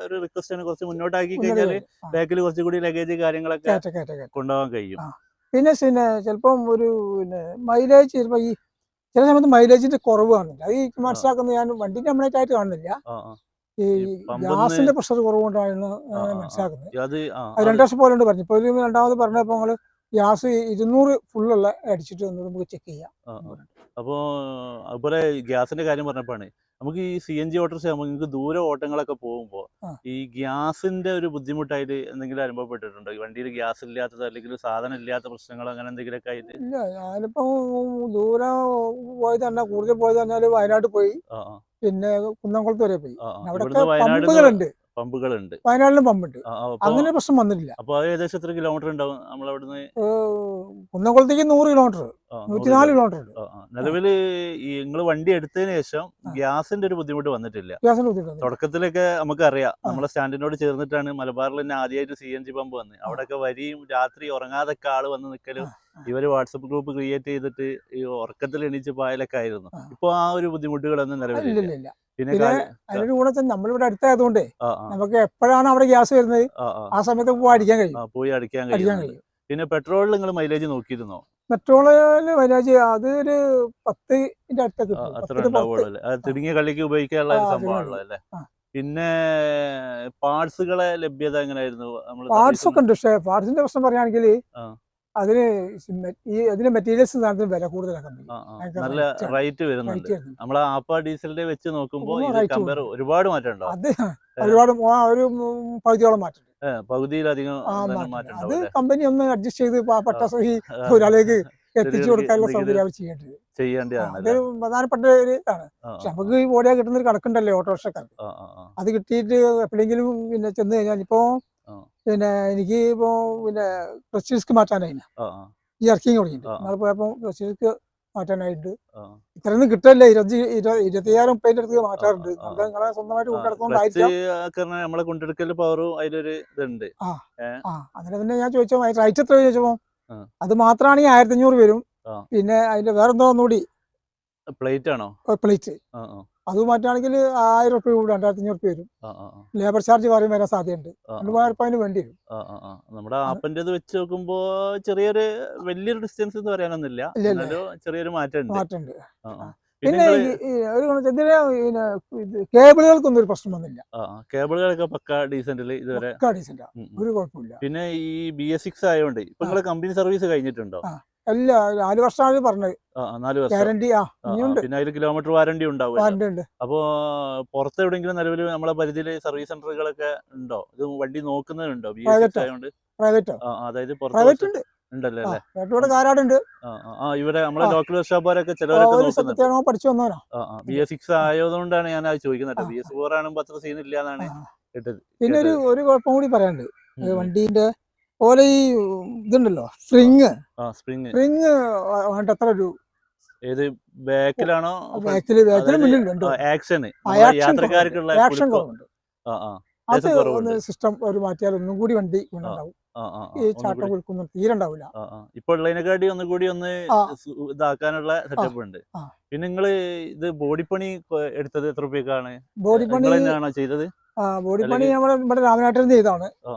[SPEAKER 1] ഒരു റിക്വസ്റ്റ് ആണ് കുറച്ച് മുന്നോട്ടാക്കി കഴിഞ്ഞാൽ
[SPEAKER 2] കഴിഞ്ഞാൽ
[SPEAKER 1] ബാക്കിൽ കുറച്ചുകൂടി ലഗേജ് കാര്യങ്ങളൊക്കെ കൊണ്ടുപോകാൻ കഴിയും.
[SPEAKER 2] പിന്നെ പിന്നെ ചിലപ്പം ഒരു പിന്നെ മൈലേജ് ചിലപ്പോൾ ഈ ചില സമയത്ത് മൈലേജിന്റെ കുറവ് കാണുന്നില്ല അത് ഈ മനസ്സിലാക്കുന്നത് ഞാൻ വണ്ടി കംപ്ലീറ്റ് ആയിട്ട് കാണുന്നില്ല. ഈ ഗ്യാസിന്റെ പ്രഷർ കുറവുകൊണ്ടാണ്. മനസ്സിലാക്കുന്നത്.
[SPEAKER 1] അത്
[SPEAKER 2] രണ്ടു വർഷം പോലെ ഉണ്ട് പറഞ്ഞു. ഇപ്പൊ രണ്ടാമത് പറഞ്ഞപ്പോൾ നമ്മൾ ഗ്യാസ് ഇരുന്നൂറ് ഫുള്ളുള്ള അടിച്ചിട്ട് നമുക്ക് ചെക്ക് ചെയ്യാം.
[SPEAKER 1] ആ. അതുപോലെ ഗ്യാസിന്റെ കാര്യം പറഞ്ഞപ്പോഴാണ്. നമുക്ക് ഈ സി എൻ ജി ഓട്ടോറിക്ഷ നിങ്ങൾക്ക് ദൂരെ ഓട്ടങ്ങളൊക്കെ പോകുമ്പോൾ ഈ ഗ്യാസിന്റെ ഒരു ബുദ്ധിമുട്ടായിട്ട് എന്തെങ്കിലും അനുഭവപ്പെട്ടിട്ടുണ്ടോ? ഈ വണ്ടിയിൽ ഗ്യാസ് ഇല്ലാത്തത് അല്ലെങ്കിൽ സാധനം ഇല്ലാത്ത പ്രശ്നങ്ങൾ അങ്ങനെ എന്തെങ്കിലുമൊക്കെ ആയിട്ട്?
[SPEAKER 2] ഇല്ല ഞാനിപ്പോ ദൂരം പോയത് തന്നെ കൂടുതൽ പോയത് പറഞ്ഞാൽ വയനാട് പോയി. പിന്നെ കുന്നംകുളത്ത് വരെ പോയി.
[SPEAKER 1] അവിടെ
[SPEAKER 2] പമ്പുകളുണ്ട്.
[SPEAKER 1] പമ്പുകളുണ്ട്.
[SPEAKER 2] വയനാട്ടിലും പമ്പുണ്ട്. അങ്ങനെ പ്രശ്നം വന്നിട്ടില്ല.
[SPEAKER 1] അപ്പൊ അത് ഏകദേശം എത്ര കിലോമീറ്റർ ഉണ്ടാവും നമ്മളവിടുന്ന്?
[SPEAKER 2] കുന്നംകുളത്തേക്ക് നൂറ് കിലോമീറ്റർ. നൂറ്റിനാല്
[SPEAKER 1] കിലോ-
[SPEAKER 2] കിലോമീറ്റർ ഉണ്ട്.
[SPEAKER 1] നിലവിൽ നിങ്ങൾ വണ്ടി എടുത്തതിന് ശേഷം ഗ്യാസിന്റെ ഒരു ബുദ്ധിമുട്ട് വന്നിട്ടില്ല. തുടക്കത്തിലൊക്കെ നമുക്കറിയാം.
[SPEAKER 2] അറിയാം
[SPEAKER 1] നമ്മളെ സ്റ്റാൻഡിനോട് ചേർന്നിട്ടാണ് മലബാറിൽ തന്നെ ആദ്യമായിട്ട് സി എൻ ജി പമ്പ് വന്ന്. അവിടെയൊക്കെ വരിയും രാത്രി ഉറങ്ങാതൊക്കെ ആൾ വന്ന് നിൽക്കലും. ഇവർ വാട്സപ്പ് ഗ്രൂപ്പ് ക്രിയേറ്റ് ചെയ്തിട്ട് ഈ ഉറക്കത്തിൽ എണീച്ച് പായലൊക്കെ ആയിരുന്നു. ഇപ്പൊ ആ ഒരു ബുദ്ധിമുട്ടുകളൊന്നും നിലവിലില്ല. പിന്നെ
[SPEAKER 2] അതിന്റെ കൂടെ തന്നെ നമ്മളിവിടെ അടുത്തായതുകൊണ്ട് നമുക്ക് എപ്പോഴാണ് അവിടെ ഗ്യാസ് വരുന്നത്?
[SPEAKER 1] ആ
[SPEAKER 2] സമയത്ത് പോയി അടിക്കാൻ കഴിയും.
[SPEAKER 1] പോയി അടിക്കാൻ
[SPEAKER 2] കഴിയും.
[SPEAKER 1] പിന്നെ പെട്രോളിൽ നിങ്ങൾ മൈലേജ് നോക്കിയിരുന്നോ?
[SPEAKER 2] പെട്രോളിൽ മൈലേജ് അത് ഒരു പത്തിന്റെ അടുത്തൊക്കെ കള്ളിക്ക്
[SPEAKER 1] അത്ര തിടുങ്ങിയ കളിക്ക് ഉപയോഗിക്കാനുള്ള സംഭവമാണല്ലേ അല്ലേ? പിന്നെ പാർട്സുകളെ ലഭ്യത എങ്ങനെയായിരുന്നു?
[SPEAKER 2] പാർട്സ് ഒക്കെ ഉണ്ട് പക്ഷേ പാർട്സിന്റെ പ്രശ്നം പറയുകയാണെങ്കിൽ. അതിന് ഈ അതിന് മെറ്റീരിയൽസ് സാധനത്തിന് വില കൂടുതലാണ് കമ്പനി
[SPEAKER 1] നല്ല റേറ്റ് വരുന്നുണ്ട്. നമ്മൾ ആപ്പാ ഡീസലിന്റെ വെച്ച് നോക്കുമ്പോൾ കമ്പയർ. ഒരുപാട് മാറ്റം ഉണ്ടാവും
[SPEAKER 2] അത് ഒരുപാട് ഒരു പകുതിയോളം മാറ്റം
[SPEAKER 1] പകുതിയിലധികം
[SPEAKER 2] അത് കമ്പനി ഒന്ന് അഡ്ജസ്റ്റ് ചെയ്ത് പട്ട ഈ ഒരാളേക്ക് എത്തിച്ചു കൊടുക്കാനുള്ള സൗകര്യം അവർ ചെയ്യേണ്ടത്.
[SPEAKER 1] ചെയ്യേണ്ടതാണ്
[SPEAKER 2] പ്രധാനപ്പെട്ട ഒരു ഇതാണ്. പക്ഷെ നമുക്ക് ഓടിയാ കിട്ടുന്ന ഒരു കണക്കുണ്ടല്ലോ ഓട്ടോറിക്ഷക്കാർക്ക്. അത് കിട്ടിയിട്ട് എപ്പോഴെങ്കിലും പിന്നെ ചെന്ന് കഴിഞ്ഞാൽ ഇപ്പോ. പിന്നെ എനിക്ക് ഇപ്പോ പിന്നെ
[SPEAKER 1] പ്രസ്റ്റീസ്ക്ക് മാറ്റാനായിന്.
[SPEAKER 2] ഈ ഇറക്കിങ് തുടങ്ങിയിട്ട്.
[SPEAKER 1] പോയപ്പോ
[SPEAKER 2] നാളെ പോയപ്പോൾ ക്ലച്ച് മാറ്റാനായിട്ട്. ഇത്രയൊന്നും കിട്ടല്ലേ ഇരുപത്തി ഇരുപത്തി ഇരുപത്തിയായിരം മുപ്പതിന്റെ അടുത്ത് മാറ്റാറുണ്ട്. നിങ്ങളെ സ്വന്തമായിട്ട് കൊണ്ടെടുക്കുന്നതായിരിക്കാം
[SPEAKER 1] ക്ലച്ച് ഒക്കെ പറഞ്ഞാ നമ്മളെ കൊണ്ടെടുക്കൽ പവറും അതിലൊരു ഇതുണ്ട്.
[SPEAKER 2] ആ അങ്ങനെ തന്നെ ഞാൻ ചോദിച്ചോ റൈറ്റ് എത്ര ചോദിച്ചപ്പോ അത് മാത്രമാണെങ്കിൽ ആയിരത്തി അഞ്ഞൂറ് വരും. പിന്നെ അതിന്റെ വേറെന്തോ ഒന്നുകൂടി
[SPEAKER 1] പ്ലേറ്റ്. ആണോ
[SPEAKER 2] പ്ലേറ്റ് അത് മാറ്റുകയാണെങ്കിൽ ആയിരം റുപ്യ കൂടും രണ്ടായിരത്തി അഞ്ഞൂറ് വരും. ലേബർ ചാർജ് കാര്യം വരാൻ സാധ്യതയുണ്ട്.
[SPEAKER 1] ആ,
[SPEAKER 2] രണ്ട്
[SPEAKER 1] ആ.
[SPEAKER 2] മൂവായിരം റുപ്യ അതിന് വേണ്ടി വരും.
[SPEAKER 1] നമ്മുടെ ആപ്പിന്റെ വെച്ച് നോക്കുമ്പോ ചെറിയൊരു വലിയൊരു ഡിസ്റ്റൻസ് എന്ന് പറയാനൊന്നുമില്ല. ചെറിയൊരു മാറ്റം
[SPEAKER 2] മാറ്റമുണ്ട്. പിന്നെ ഒരു പിന്നെ കേബിളുകൾക്കൊന്നും ഒരു പ്രശ്നം വന്നില്ല.
[SPEAKER 1] കേബിളുകളൊക്കെ പക്ക ഡീസന്റിൽ ഇതുവരെ.
[SPEAKER 2] ഒരു കുഴപ്പമില്ല
[SPEAKER 1] പിന്നെ ഈ ബി എസ് സിക്സ് ആയതുകൊണ്ട് ഇപ്പൊ നിങ്ങളുടെ കമ്പനി സർവീസ് കഴിഞ്ഞിട്ടുണ്ടോ.
[SPEAKER 2] അല്ല നാല് വർഷമാണ് പറഞ്ഞത്.
[SPEAKER 1] നാല് വർഷം.
[SPEAKER 2] ഗ്യാരണ്ടി ആ. ഇനിയുണ്ട്.
[SPEAKER 1] പിന്നെ അതിൽ കിലോമീറ്റർ വാരണ്ടി ഉണ്ടാവും
[SPEAKER 2] വാറണ്ടി ഉണ്ട്.
[SPEAKER 1] അപ്പോ പുറത്ത് എവിടെയെങ്കിലും നിലവിൽ നമ്മളെ പരിധിയിൽ സർവീസ് സെന്ററുകളൊക്കെ ഉണ്ടോ? ഇത് വണ്ടി നോക്കുന്നുണ്ടോ ബി എസ് സിക്സ് ആയതുകൊണ്ട്
[SPEAKER 2] പ്രൈവറ്റോ
[SPEAKER 1] ആ ആ, അതായത്
[SPEAKER 2] പ്രൈവറ്റ് ഉണ്ട്.
[SPEAKER 1] ഉണ്ടല്ലോ
[SPEAKER 2] ആ
[SPEAKER 1] അല്ലേ
[SPEAKER 2] പ്രൈവറ്റ് കാരാടുണ്ട്
[SPEAKER 1] ആ ആ, ആ ഇവിടെ നമ്മളെ
[SPEAKER 2] ആ.
[SPEAKER 1] ലോക്കൽ വർഷാപ്പുകാരൊക്കെ
[SPEAKER 2] ആ,
[SPEAKER 1] ചിലവരൊക്കെ
[SPEAKER 2] ഒരു
[SPEAKER 1] നോക്കുന്നുണ്ട്.
[SPEAKER 2] സത്യമാണോ പഠിച്ചു വന്നവനോ
[SPEAKER 1] ആ ആ ബി എസ് സിക്സ് ആയതുകൊണ്ടാണ് ഞാൻ അത് ചോദിക്കുന്നത്. ബി എസ് ഫോർ അത്ര സീൻ ഇല്ല എന്നാണ്
[SPEAKER 2] ആ.
[SPEAKER 1] കേട്ടത്
[SPEAKER 2] പിന്നെ ഒരു ഒരു കുഴപ്പം കൂടി പറയാനുണ്ട്.
[SPEAKER 1] ഉം.
[SPEAKER 2] വണ്ടീന്റെ പോലെ ഈ ഇതുണ്ടല്ലോ സ്പ്രിങ്.
[SPEAKER 1] സ്പ്രിങ്.
[SPEAKER 2] സ്പ്രിങ് വേണ്ടത്ര ഒരു
[SPEAKER 1] ഏത് ബാക്കിലാണോ?
[SPEAKER 2] ബാക്കിൽ
[SPEAKER 1] ബാക്കിൽ
[SPEAKER 2] മുന്നിലുണ്ട്
[SPEAKER 1] യാത്രക്കാർക്കുള്ള
[SPEAKER 2] ആക്ഷൻ. കുറവുണ്ട്. അത് ഒന്ന് സിസ്റ്റം ഒരു മാറ്റിയാൽ ഒന്നും കൂടി വണ്ടി ഉണ്ടാവും ഈ ചാട്ട
[SPEAKER 1] കുഴുക്കൊന്നും
[SPEAKER 2] തീരണ്ടാവില്ല തീരെ ഉണ്ടാവില്ല
[SPEAKER 1] ഇപ്പൊ ഉള്ളതിനെക്കാട്ടി ഒന്നും
[SPEAKER 2] കൂടി
[SPEAKER 1] ഒന്ന്. ഇതാക്കാനുള്ള സെറ്റപ്പ് ഉണ്ട്. പിന്നെ നിങ്ങൾ ഇത് ബോഡി പണി എടുത്തത് എത്ര രൂപയ്ക്കാണ്?
[SPEAKER 2] ബോഡി പണി
[SPEAKER 1] ചെയ്തത്?
[SPEAKER 2] ബോഡി പണി നമ്മുടെ ഇവിടെ രാമനാട്ടിൽ നിന്ന് ചെയ്താണ്
[SPEAKER 1] ആ,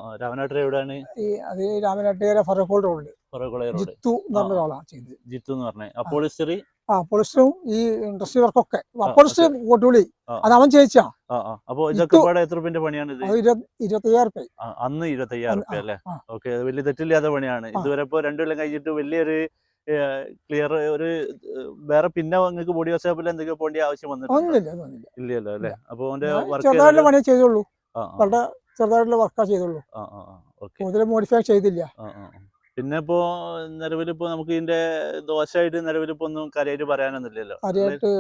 [SPEAKER 1] എവിടെയാണ്?
[SPEAKER 2] ഈ അത് രാമനാട്ടുകര ഫറക്കോൾ റോഡിൽ ജിത്തു എന്ന് പറഞ്ഞ
[SPEAKER 1] ആ.
[SPEAKER 2] ഒരാളാണ് ചെയ്തത്.
[SPEAKER 1] ജിത്തു എന്ന് പറഞ്ഞത് അപ്പോളിസ്റ്ററി?
[SPEAKER 2] ആ പോളിസ്റ്ററും ഈ ഇൻഡസ്ട്രി വർക്കൊക്കെ. പോളിസ്റ്റർ കോട്ടുകൂടി. അത് അവൻ ചെയ്യിച്ചാ.
[SPEAKER 1] അപ്പൊ ഇതൊക്കെ എത്ര പണിയാണ്
[SPEAKER 2] ഇരുപത്തയ്യായിരം റുപ്യ
[SPEAKER 1] അന്ന് ഇരുപത്തി അയ്യായിരം
[SPEAKER 2] അന്ന്,
[SPEAKER 1] റുപ്യ അല്ലേ. ഓക്കെ വലിയ തെറ്റില്ലാത്ത പണിയാണ്. ഇതുവരെ ഇപ്പൊ രണ്ടു കൊല്ലം കഴിഞ്ഞിട്ട് വലിയൊരു ക്ലിയർ ഒരു വേറെ പിന്നെ നിങ്ങൾക്ക് ബോഡി വർക്ക്ഷോപ്പിൽ എന്തെങ്കിലും പോകേണ്ട ആവശ്യം
[SPEAKER 2] ഒന്നുമില്ല
[SPEAKER 1] ഇല്ലല്ലോ അല്ലേ? അപ്പൊ
[SPEAKER 2] ചെറുതായിട്ടുള്ള പണിയെ ചെയ്തോളൂ വളരെ ചെറുതായിട്ടുള്ള വർക്കാ ചെയ്തുള്ളൂ. കൂടുതൽ മോഡിഫൈ ചെയ്തില്ല.
[SPEAKER 1] പിന്നെ ഇപ്പോ നിലവിലിപ്പോ നമുക്ക് ഇതിന്റെ ദോഷമായിട്ട് നിലവിലിപ്പോ ഒന്നും കാര്യമായിട്ട് പറയാനൊന്നുമില്ലല്ലോ.
[SPEAKER 2] കാര്യമായിട്ട്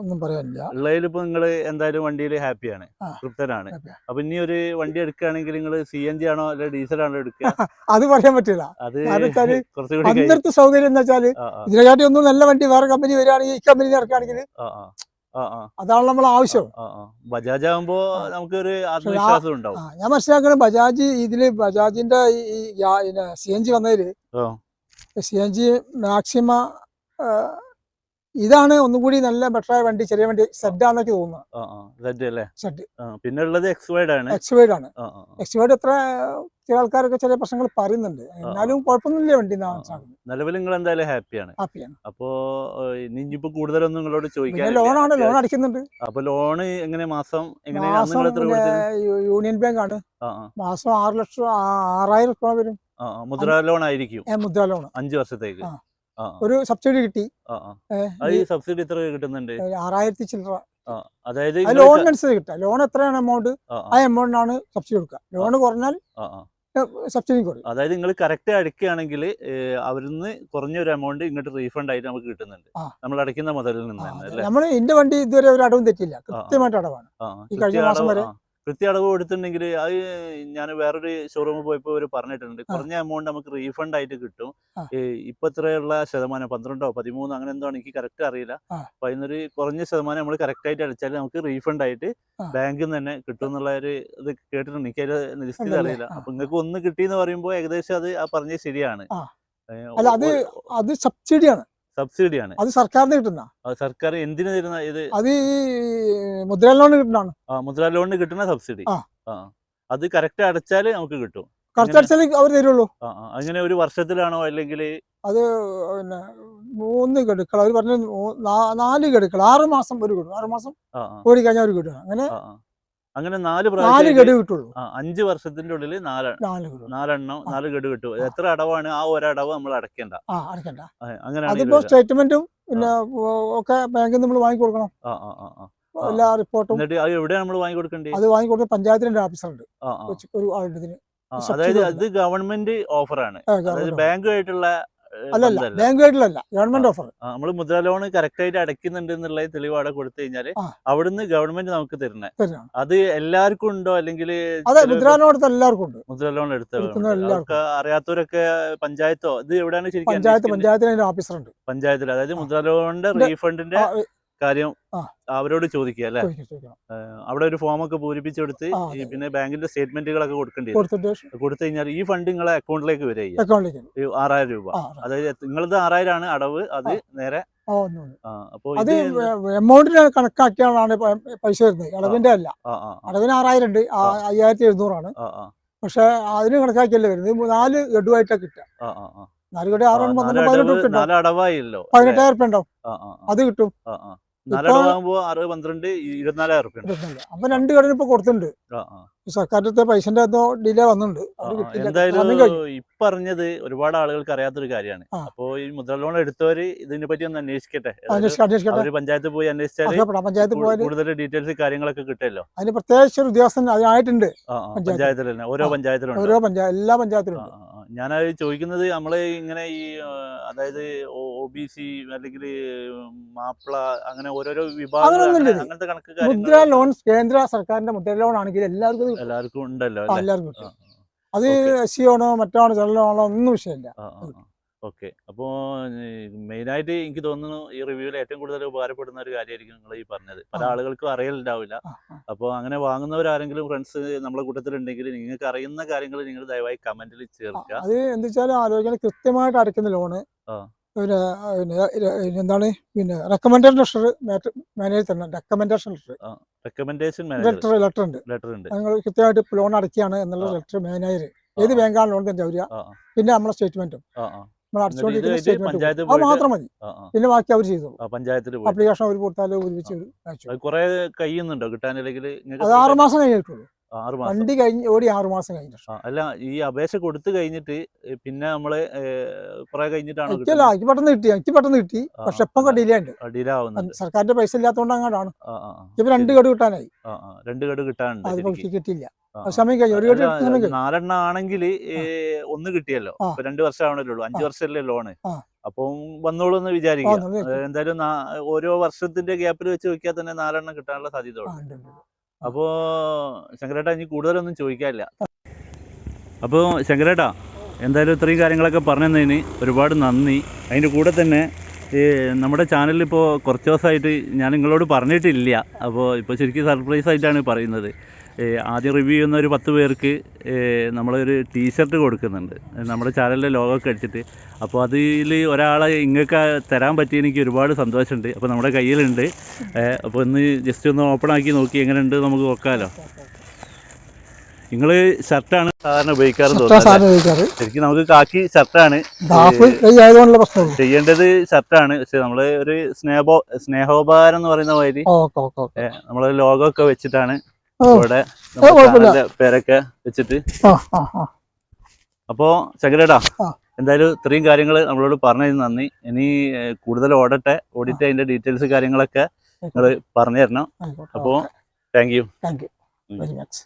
[SPEAKER 2] ഒന്നും പറയാനില്ല.
[SPEAKER 1] ഉള്ളതിലിപ്പോ നിങ്ങൾ എന്തായാലും വണ്ടിയിൽ ഹാപ്പിയാണ്. തൃപ്തനാണ്. അപ്പൊ ഇനി ഒരു വണ്ടി എടുക്കുകയാണെങ്കിൽ നിങ്ങൾ സി എൻ ജി ആണോ അല്ലെ ഡീസൽ ആണോ എടുക്കുക?
[SPEAKER 2] അത് പറയാൻ പറ്റില്ല.
[SPEAKER 1] അത് കുറച്ചുകൂടി
[SPEAKER 2] സൗകര്യം എന്ന്
[SPEAKER 1] ആ
[SPEAKER 2] ഇതിനെക്കാട്ടി ഒന്നും നല്ല വണ്ടി വേറെ കമ്പനി വരികയാണെങ്കിൽ ഈ കമ്പനി ഇറക്കുകയാണെങ്കിൽ അതാണ് നമ്മൾ ആവശ്യം.
[SPEAKER 1] ബജാജ് ആകുമ്പോ. നമുക്കൊരു ആത്മവിശ്വാസം ഉണ്ടാവും.
[SPEAKER 2] ഞാൻ മനസ്സിലാക്കുന്നത് ബജാജ് ഇതിൽ ബജാജിന്റെ ഈ സി എൻ ജി
[SPEAKER 1] വന്നതിൽ
[SPEAKER 2] സി എൻ ജി മാക്സിമ ഇതാണ് ഒന്നുകൂടി നല്ല ബെറ്ററായ വണ്ടി ചെറിയ വണ്ടി സെഡ് ആണെന്നൊക്കെ തോന്നുന്നത്
[SPEAKER 1] എക്സ്വേഡ് ആ സെറ്റ് അല്ലേ?
[SPEAKER 2] സെഡ്
[SPEAKER 1] ആ പിന്നെ ഉള്ളത് എക്സ് വൈഡ് ആണ്
[SPEAKER 2] എക്സ്വേഡ് ആണ്.
[SPEAKER 1] ആ ആ ആ.
[SPEAKER 2] എക്സ് വൈഡ് എത്ര ചില ആൾക്കാരൊക്കെ ചെറിയ പ്രശ്നങ്ങൾ പറയുന്നുണ്ട്. എന്നാലും കുഴപ്പമൊന്നുമില്ല വണ്ടി
[SPEAKER 1] നിലവിൽ നിങ്ങൾ എന്തായാലും ഹാപ്പിയാണ്
[SPEAKER 2] ഹാപ്പിയാണ്
[SPEAKER 1] അപ്പോ ഇനി ഇനിയിപ്പോ കൂടുതലൊന്നും നിങ്ങളോട്
[SPEAKER 2] പിന്നെ
[SPEAKER 1] ലോൺ
[SPEAKER 2] ലോണാണ് ലോൺ അടിക്കുന്നുണ്ട്.
[SPEAKER 1] അപ്പൊ ലോണ് എങ്ങനെ മാസം
[SPEAKER 2] യൂണിയൻ ബാങ്ക് ആണ്. മാസം ആറ് ലക്ഷം ആറായിരം രൂപ വരും.
[SPEAKER 1] മുദ്ര ലോൺ ആയിരിക്കും.
[SPEAKER 2] മുദ്രാ ലോൺ
[SPEAKER 1] അഞ്ചു വർഷത്തേക്ക്.
[SPEAKER 2] ഒരു സബ്സിഡി കിട്ടി. ഈ,
[SPEAKER 1] സബ്സിഡി എത്ര കിട്ടുന്നുണ്ട്?
[SPEAKER 2] ആറായിരത്തി ചില്ലറ.
[SPEAKER 1] അതായത്
[SPEAKER 2] അനുസരിച്ച് കിട്ടുക. ലോൺ എത്രയാണ് എമൗണ്ട്
[SPEAKER 1] ആ
[SPEAKER 2] എമൗണ്ടിനാണ് സബ്സിഡി കൊടുക്കുക. ലോൺ കുറഞ്ഞാൽ സബ്സിഡി കുറയും.
[SPEAKER 1] അതായത് നിങ്ങൾ കറക്റ്റ് അടയ്ക്കുകയാണെങ്കിൽ അവരിന്ന് കുറഞ്ഞ ഒരു എമൗണ്ട് ഇങ്ങോട്ട് റീഫണ്ട് ആയിട്ട് നമുക്ക് കിട്ടുന്നുണ്ട്. നമ്മൾ അടയ്ക്കുന്ന മുതലിൽ നിന്ന്
[SPEAKER 2] നമ്മൾ എന്റെ വണ്ടി ഇതുവരെ ഒരു അടവും തെറ്റില്ല കൃത്യമായിട്ട് അടവാണ്. ഈ കഴിഞ്ഞ മാസം വരെ?
[SPEAKER 1] കൃത്യ അടവ് കൊടുത്തിട്ടുണ്ടെങ്കിൽ അത് ഞാൻ വേറൊരു ഷോറൂമിൽ പോയപ്പോൾ അവർ പറഞ്ഞിട്ടുണ്ട്. കുറഞ്ഞ എമൗണ്ട് നമുക്ക് റീഫണ്ട് ആയിട്ട് കിട്ടും. ഇപ്പൊ ഇത്രയുള്ള ശതമാനം പന്ത്രണ്ടോ പതിമൂന്നോ അങ്ങനെ എന്തോ എനിക്ക് കറക്റ്റ് അറിയില്ല. അപ്പൊ അതിനൊരു കുറഞ്ഞ ശതമാനം നമ്മൾ കറക്റ്റ് ആയിട്ട് അടിച്ചാൽ നമുക്ക് റീഫണ്ട് ആയിട്ട് ബാങ്കിൽ നിന്ന് തന്നെ കിട്ടും എന്നുള്ള ഒരു ഇത് കേട്ടിട്ടുണ്ട്. എനിക്ക് അതിന്റെ നിശ്ചിത അറിയില്ല. അപ്പൊ നിങ്ങൾക്ക് ഒന്ന് കിട്ടിയെന്ന് പറയുമ്പോൾ ഏകദേശം അത് ആ പറഞ്ഞത് ശരിയാണ്.
[SPEAKER 2] അല്ല, അത് അത് സബ്സിഡിയാണ്
[SPEAKER 1] സബ്സിഡിയാണ്
[SPEAKER 2] അത് സർക്കാരിന് കിട്ടുന്ന?
[SPEAKER 1] സർക്കാർ എന്തിനു തരുന്ന ഇത്?
[SPEAKER 2] അത് ഈ മുദ്ര ലോൺ കിട്ടുന്നതാണ്
[SPEAKER 1] ആ, മുദ്രാ ലോണിന് കിട്ടുന്ന സബ്സിഡി.
[SPEAKER 2] ആ.
[SPEAKER 1] അത് കറക്റ്റ് അടച്ചാൽ നമുക്ക് കിട്ടും.
[SPEAKER 2] അടച്ചാൽ അവർ തരുള്ളൂ.
[SPEAKER 1] അങ്ങനെ ഒരു വർഷത്തിലാണോ അല്ലെങ്കിൽ
[SPEAKER 2] അത് പിന്നെ മൂന്ന് ഗഡുക്കൾ. അവർ പറഞ്ഞു നാല് ഗഡുക്കൾ. ആറ് മാസം ഒരു ഗഡു. ആറ് മാസം ഓടി കഴിഞ്ഞാൽ ഒരു ഗഡു അങ്ങനെ.
[SPEAKER 1] അങ്ങനെ നാല്
[SPEAKER 2] നാല്
[SPEAKER 1] പ്രാവശ്യം
[SPEAKER 2] ഗഡു കിട്ടുള്ളൂ.
[SPEAKER 1] ആ അഞ്ച് വർഷത്തിന്റെ ഉള്ളിൽ നാല്
[SPEAKER 2] നാല് ഗഡു.
[SPEAKER 1] നാലെണ്ണം നാല് ഗഡു കിട്ടും. എത്ര അടവാണ് ആ ഒരടവ് നമ്മൾ അടയ്ക്കേണ്ട.
[SPEAKER 2] ആ അടക്കണ്ട
[SPEAKER 1] ആ, അങ്ങനെയാണ്
[SPEAKER 2] അതിപ്പോ
[SPEAKER 1] ഇത്.
[SPEAKER 2] സ്റ്റേറ്റ്മെന്റും പിന്നെ ഒക്കെ ബാങ്കിൽ നമ്മൾ വാങ്ങിക്കൊടുക്കണം.
[SPEAKER 1] ആ ആ ആ ആ. ആ.
[SPEAKER 2] എല്ലാ റിപ്പോർട്ടും.
[SPEAKER 1] എന്നിട്ട് അത് എവിടെയാണ് നമ്മൾ വാങ്ങി കൊടുക്കേണ്ടത്
[SPEAKER 2] അത് വാങ്ങിക്കൊടുക്കുന്ന പഞ്ചായത്തിന്റെ ഓഫീസറുണ്ട്.
[SPEAKER 1] ആ ആ.
[SPEAKER 2] ഒരു ആളുടെ ഇതിന്
[SPEAKER 1] ആ, അതായത്
[SPEAKER 2] ഉണ്ട്.
[SPEAKER 1] അത് ഗവൺമെന്റ് ഓഫറാണ്. അതായത് ബാങ്കുമായിട്ടുള്ള
[SPEAKER 2] അല്ലല്ല ബാങ്ക് ഗവൺമെന്റ് ഓഫർ
[SPEAKER 1] നമ്മൾ മുദ്രാ ലോൺ കറക്റ്റ് ആയിട്ട് അടയ്ക്കുന്നുണ്ട് എന്നുള്ള തെളിവ് അവിടെ കൊടുത്തു കഴിഞ്ഞാൽ അവിടുന്ന് ഗവൺമെന്റ് നമുക്ക് തരുന്നത് അത് എല്ലാവർക്കും ഉണ്ടോ? അല്ലെങ്കിൽ
[SPEAKER 2] അതെ എടുത്ത എല്ലാവർക്കും ഉണ്ട്.
[SPEAKER 1] മുദ്ര ലോൺ. അവർക്ക് അറിയാത്തവരൊക്കെ പഞ്ചായത്തോ? ഇത് എവിടെയാണ് ശരിക്കും
[SPEAKER 2] പഞ്ചായത്ത്? പഞ്ചായത്തിന് ഓഫീസർ ഉണ്ട്.
[SPEAKER 1] പഞ്ചായത്തിൽ അതായത്. മുദ്ര ലോണിന്റെ റീഫണ്ടിന്റെ കാര്യം അവരോട് ചോദിക്കുക അല്ലെ. അവിടെ ഒരു ഫോം ഒക്കെ പൂരിപ്പിച്ച് കൊടുത്ത്
[SPEAKER 2] ആ,
[SPEAKER 1] ഈ
[SPEAKER 2] അതെ.
[SPEAKER 1] പിന്നെ ബാങ്കിന്റെ സ്റ്റേറ്റ്മെന്റുകളൊക്കെ കൊടുക്കേണ്ടി കൊടുത്തു കഴിഞ്ഞാൽ ഈ ഫണ്ട് നിങ്ങളെ അക്കൗണ്ടിലേക്ക് വരിക ആറായിരം രൂപ. അതായത് നിങ്ങളത് ആറായിരം ആണ് അടവ് അത് നേരെ
[SPEAKER 2] അത് എമൗണ്ടിന് കണക്കാക്കിയാണ് പൈസ വരുന്നത്. അളവിന്റെ അല്ല. അളവിന് ആറായിരം ഉണ്ട്. അയ്യായിരത്തി എഴുന്നൂറാണ് പക്ഷെ അതിന് കണക്കാക്കിയല്ലേ വരുന്നത്? നാല് ഗഡുവായിട്ടാണ് കിട്ടുക. നാല് ഗഡു ആറാണ്
[SPEAKER 1] പതിനെട്ടായിരം
[SPEAKER 2] കിട്ടും.
[SPEAKER 1] അല്ലേ?
[SPEAKER 2] പതിനെട്ടായിരം ഉണ്ടാവും. അത് കിട്ടും.
[SPEAKER 1] ആ ആകുമ്പോ നാല്
[SPEAKER 2] ഇപ്പൊ-
[SPEAKER 1] അടവാകുമ്പോ ആറ് പന്ത്രണ്ട് ഇരുപത്തിനാലായിരം റുപ്യ
[SPEAKER 2] അപ്പൊ രണ്ട് കടയിൽ ഇപ്പൊ കൊടുത്തിട്ടുണ്ട്. സർക്കാരിന്റെ പൈസന്റെ എന്തോ ഡിലേ വന്നിട്ടുണ്ട്. പറഞ്ഞത്
[SPEAKER 1] എന്തായാലും ഇപ്പറഞ്ഞത് ഒരുപാട് ആളുകൾക്ക് അറിയാത്തൊരു കാര്യമാണ്. അപ്പോ ഈ മുദ്ര ലോൺ എടുത്തവര് ഇതിനെ പറ്റി ഒന്ന് അന്വേഷിക്കട്ടെ. പഞ്ചായത്ത് അവർ പോയി
[SPEAKER 2] അന്വേഷിച്ചാൽ പഞ്ചായത്ത്
[SPEAKER 1] കൂടുതൽ ഡീറ്റെയിൽസ് കാര്യങ്ങളൊക്കെ കിട്ടുമല്ലോ?
[SPEAKER 2] അതിന് പ്രത്യേകിച്ച് ഒരു ഉദ്യോഗസ്ഥൻ അതിനായിട്ടുണ്ട് പഞ്ചായത്തിൽ.
[SPEAKER 1] തന്നെ. ഓരോ പഞ്ചായത്തിലും
[SPEAKER 2] ഓരോ പഞ്ചായത്ത് എല്ലാ പഞ്ചായത്തിലും
[SPEAKER 1] ഞാൻ. ഞാനത് ചോദിക്കുന്നത് നമ്മൾ ഇങ്ങനെ ഈ അതായത് ഒ ബി സി അല്ലെങ്കിൽ മാപ്പിള അങ്ങനെ ഓരോരോ
[SPEAKER 2] വിഭാഗങ്ങൾ.
[SPEAKER 1] അങ്ങനത്തെ കണക്ക്
[SPEAKER 2] മുദ്ര ലോൺ കേന്ദ്ര സർക്കാരിന്റെ മുദ്ര ലോൺ ആണെങ്കിൽ എല്ലാവർക്കും.
[SPEAKER 1] എല്ലാവർക്കും ഉണ്ടല്ലോ
[SPEAKER 2] എല്ലാവർക്കും അത്
[SPEAKER 1] ഓക്കേ.
[SPEAKER 2] എസ് സി ആണോ മറ്റാണോ ആണോ ഒന്നും വിഷയമില്ല.
[SPEAKER 1] ഓക്കെ. അപ്പോൾ മെയിനായിട്ട് എനിക്ക് തോന്നുന്നു ഈ റിവ്യൂവിൽ ഏറ്റവും കൂടുതൽ ഉപകാരപ്പെടുന്ന ഒരു കാര്യമായിരിക്കും നിങ്ങൾ ഈ പറഞ്ഞത്. പല ആളുകൾക്കും അറിയലുണ്ടാവില്ല.
[SPEAKER 2] അപ്പോ.
[SPEAKER 1] അപ്പോൾ അങ്ങനെ വാങ്ങുന്നവരാരെങ്കിലും ഫ്രണ്ട്സ് നമ്മളെ കൂട്ടത്തിലുണ്ടെങ്കിൽ നിങ്ങൾക്ക് അറിയുന്ന കാര്യങ്ങൾ നിങ്ങൾ ദയവായി കമന്റിൽ ചേർക്കുക.
[SPEAKER 2] അത് എന്താ വെച്ചാൽ ആലോചന കൃത്യമായിട്ട് അടയ്ക്കുന്ന ലോണ്.
[SPEAKER 1] ആ.
[SPEAKER 2] പിന്നെ എന്താണ്? പിന്നെ റെക്കമെൻഡേഷൻ ലെറ്റർ മാനേജർ തന്നെ. Recommendation letter
[SPEAKER 1] recommendation
[SPEAKER 2] letter letter ഉണ്ട്.
[SPEAKER 1] ലെറ്റർ ഉണ്ട്.
[SPEAKER 2] നിങ്ങൾ കൃത്യമായിട്ട് ലോൺ അടയ്ക്കുകയാണ് എന്നുള്ള ലെറ്റർ മാനേജർ ഏത് ബാങ്കാണ് ലോൺ തന്നെ വരിക പിന്നെ നമ്മളെ സ്റ്റേറ്റ്മെന്റും
[SPEAKER 1] ആ, ആ,
[SPEAKER 2] നമ്മൾ അടച്ചുകൊണ്ടിരിക്കുന്ന
[SPEAKER 1] ഇതുമായിട്ട്
[SPEAKER 2] സ്റ്റേറ്റ്മെന്റ് അത് മാത്രം മതി. പിന്നെ ബാക്കി അവർ ചെയ്തോളൂ. അപ്ലിക്കേഷൻ അവർ കൊടുത്താൽ ഒരുമിച്ച് അവർ അയച്ചു
[SPEAKER 1] അത് കുറെ കഴിയുന്നുണ്ടോ? കിട്ടാനില്ലെങ്കിൽ
[SPEAKER 2] അത് ആറ് മാസം കഴിഞ്ഞിട്ടുള്ളൂ വണ്ടി കഴിഞ്ഞ് ഓടി ആറു മാസം കഴിഞ്ഞിട്ട്
[SPEAKER 1] അല്ല ഈ അപേക്ഷ കൊടുത്തു കഴിഞ്ഞിട്ട് പിന്നെ നമ്മൾ കുറെ കഴിഞ്ഞിട്ടാണ്
[SPEAKER 2] എനിക്കല്ല എനിക്ക് പെട്ടെന്ന് കിട്ടി എനിക്ക് പെട്ടെന്ന് കിട്ടി. പക്ഷെ ഇപ്പൊ
[SPEAKER 1] അതെ.
[SPEAKER 2] ഡിലേ ഉണ്ട് സർക്കാരിന്റെ പൈസ ഇല്ലാത്തതുകൊണ്ട് അങ്ങോട്ടാണ്. ഇപ്പൊ രണ്ട്
[SPEAKER 1] കട
[SPEAKER 2] ഗഡു കിട്ടാനായി
[SPEAKER 1] രണ്ട് ഗഡു കിട്ടാനുണ്ട്
[SPEAKER 2] അതിപ്പോ
[SPEAKER 1] ശരിക്ക്.
[SPEAKER 2] കിട്ടിയില്ല.
[SPEAKER 1] നാലെണ്ണ ആണെങ്കിൽ ഒന്ന് കിട്ടിയല്ലോ.
[SPEAKER 2] രണ്ടു
[SPEAKER 1] ഇപ്പൊ രണ്ട് വർഷം ആവണല്ലോ അഞ്ചു. വർഷമല്ലേ ലോണ്. അപ്പം വന്നോളൂ എന്ന് വിചാരിക്കുക. എന്തായാലും ഓരോ വർഷത്തിന്റെ ഗ്യാപ്പിൽ വെച്ച് നോക്കിയാൽ തന്നെ നാലെണ്ണം കിട്ടാനുള്ള സാധ്യത ഉണ്ട്.
[SPEAKER 2] ഉണ്ട്, ഉണ്ട്.
[SPEAKER 1] അപ്പോ ശങ്കരേട്ടാ ഇനി കൂടുതലൊന്നും ചോദിക്കാനില്ല. അപ്പോൾ ശങ്കരേട്ടാ എന്തായാലും ഇത്രയും കാര്യങ്ങളൊക്കെ പറഞ്ഞു തന്നതിന് ഒരുപാട് നന്ദി. അതിന്റെ കൂടെ തന്നെ ഈ നമ്മുടെ ചാനലിൽ ഇപ്പോൾ കുറച്ച് ദിവസമായിട്ട് ഞാൻ നിങ്ങളോട് പറഞ്ഞിട്ടില്ല. അപ്പോൾ ഇപ്പോൾ ശരിക്കും സർപ്രൈസ് ആയിട്ടാണ് പറയുന്നത്. ആദ്യം റിവ്യൂ ചെയ്യുന്ന ഒരു പത്ത് പേർക്ക് നമ്മളൊരു ടീഷർട്ട് കൊടുക്കുന്നുണ്ട്. നമ്മുടെ ചാനലിലെ ലോഗോ ഒക്കെ അടിച്ചിട്ട്. അപ്പോൾ അതിൽ ഒരാളെ ഇങ്ങക്ക് തരാൻ പറ്റി എനിക്ക് ഒരുപാട് സന്തോഷമുണ്ട്. അപ്പോൾ നമ്മുടെ കയ്യിലുണ്ട്. അപ്പോൾ ഒന്ന് ജസ്റ്റ് ഒന്ന് ഓപ്പൺ ആക്കി നോക്കി എങ്ങനെയുണ്ട് നമുക്ക് നോക്കാമല്ലോ നിങ്ങൾ ഷർട്ടാണ് സാധാരണ ഉപയോഗിക്കാറ് തോന്നുന്നത് ശരിക്കും നമുക്ക് കാക്കി ഷർട്ടാണ് ചെയ്യേണ്ടത് ഷർട്ടാണ് പക്ഷെ നമ്മൾ ഒരു സ്നേഹോ സ്നേഹോപകാരം എന്ന് പറയുന്ന മാതിരി നമ്മളെ ലോഗോ ഒക്കെ വെച്ചിട്ടാണ്. ഇവിടെ പേരൊക്കെ വെച്ചിട്ട്. അപ്പോ ശങ്കരേട്ടാ എന്തായാലും ഇത്രയും കാര്യങ്ങൾ നമ്മളോട് പറഞ്ഞതിന് നന്ദി. ഇനി കൂടുതൽ ഓടട്ടെ ഓടിയിട്ട് അതിന്റെ ഡീറ്റെയിൽസ് കാര്യങ്ങളൊക്കെ നിങ്ങൾ പറഞ്ഞു തരണം. അപ്പോ thank you.
[SPEAKER 2] Thank you. Very much.